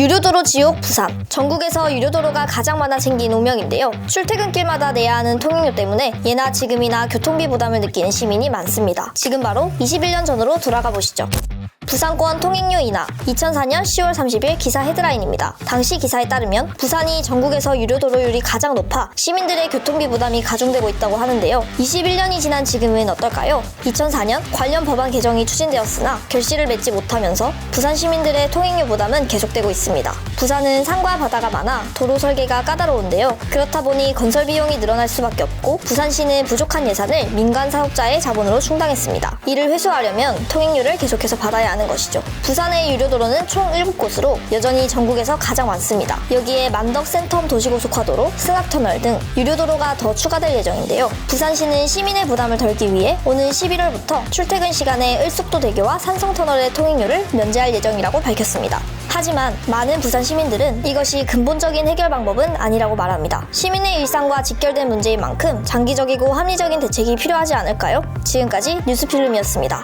유료도로 지옥 부산. 전국에서 유료도로가 가장 많아 생긴 운명인데요. 출퇴근길마다 내야 하는 통행료 때문에 예나 지금이나 교통비 부담을 느끼는 시민이 많습니다. 지금 바로 21년 전으로 돌아가 보시죠. 부산권 통행료 인하 2004년 10월 30일 기사 헤드라인입니다. 당시 기사에 따르면 부산이 전국에서 유료 도로율이 가장 높아 시민들의 교통비 부담이 가중되고 있다고 하는데요. 21년이 지난 지금은 어떨까요? 2004년 관련 법안 개정이 추진되었으나 결실을 맺지 못하면서 부산 시민들의 통행료 부담은 계속되고 있습니다. 부산은 산과 바다가 많아 도로 설계가 까다로운데요. 그렇다 보니 건설 비용이 늘어날 수밖에 없고 부산시는 부족한 예산을 민간 사업자의 자본으로 충당했습니다. 이를 회수하려면 통행료를 계속해서 받아야 하는 것이죠. 부산의 유료도로는 총 7곳으로 여전히 전국에서 가장 많습니다. 여기에 만덕 센텀 도시고속화도로, 승합터널 등 유료도로가 더 추가될 예정인데요. 부산시는 시민의 부담을 덜기 위해 오는 11월부터 출퇴근 시간에 을숙도 대교와 산성터널의 통행료를 면제할 예정이라고 밝혔습니다. 하지만 많은 부산 시민들은 이것이 근본적인 해결 방법은 아니라고 말합니다. 시민의 일상과 직결된 문제인 만큼 장기적이고 합리적인 대책이 필요하지 않을까요? 지금까지 뉴스필름이었습니다.